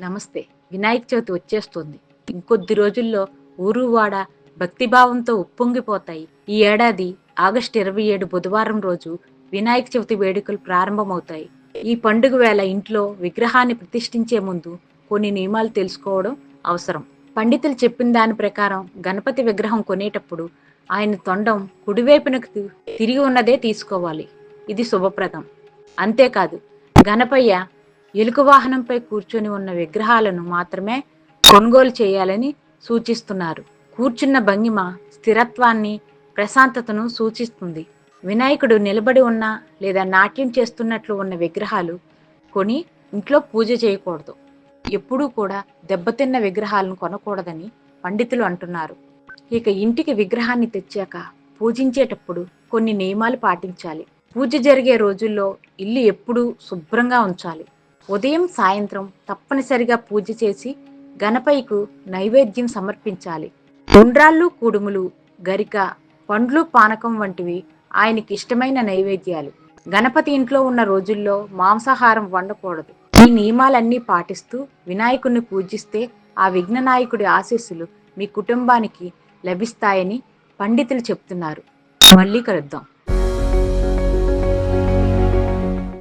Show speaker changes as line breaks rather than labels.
నమస్తే. వినాయక చవితి వచ్చేస్తుంది. ఇంకొద్ది రోజుల్లో ఊరు వాడ భక్తిభావంతో ఉప్పొంగిపోతాయి. ఈ ఏడాది ఆగస్టు ఇరవై ఏడు బుధవారం రోజు వినాయక చవితి వేడుకలు ప్రారంభమవుతాయి. ఈ పండుగ వేళ ఇంట్లో విగ్రహాన్ని ప్రతిష్ఠించే ముందు కొన్ని నియమాలు తెలుసుకోవడం అవసరం. పండితులు చెప్పిన దాని ప్రకారం గణపతి విగ్రహం కొనేటప్పుడు ఆయన తొండం కుడివైపునకు తిరిగి ఉన్నదే తీసుకోవాలి. ఇది శుభప్రదం. అంతేకాదు గణపయ్య ఎలుక వాహనంపై కూర్చొని ఉన్న విగ్రహాలను మాత్రమే కొనుగోలు చేయాలని సూచిస్తున్నారు. కూర్చున్న భంగిమ స్థిరత్వాన్ని ప్రశాంతతను సూచిస్తుంది. వినాయకుడు నిలబడి ఉన్న లేదా నాట్యం చేస్తున్నట్లు ఉన్న విగ్రహాలు కొని ఇంట్లో పూజ చేయకూడదు. ఎప్పుడూ కూడా దెబ్బతిన్న విగ్రహాలను కొనకూడదని పండితులు అంటున్నారు. ఇక ఇంటికి విగ్రహాన్ని తెచ్చాక పూజించేటప్పుడు కొన్ని నియమాలు పాటించాలి. పూజ జరిగే రోజుల్లో ఇల్లు ఎప్పుడూ శుభ్రంగా ఉంచాలి. ఉదయం సాయంత్రం తప్పనిసరిగా పూజ చేసి గణపయ్యకు నైవేద్యం సమర్పించాలి. ఉండ్రాళ్ళు కుడుములు గరిక పండ్లు పానకం వంటివి ఆయనకి ఇష్టమైన నైవేద్యాలు. గణపతి ఇంట్లో ఉన్న రోజుల్లో మాంసాహారం వండకూడదు. ఈ నియమాలన్నీ పాటిస్తూ వినాయకుణ్ణి పూజిస్తే ఆ విఘ్ననాయకుడి ఆశీస్సులు మీ కుటుంబానికి లభిస్తాయని పండితులు చెప్తున్నారు. మళ్ళీ కలుద్దాం.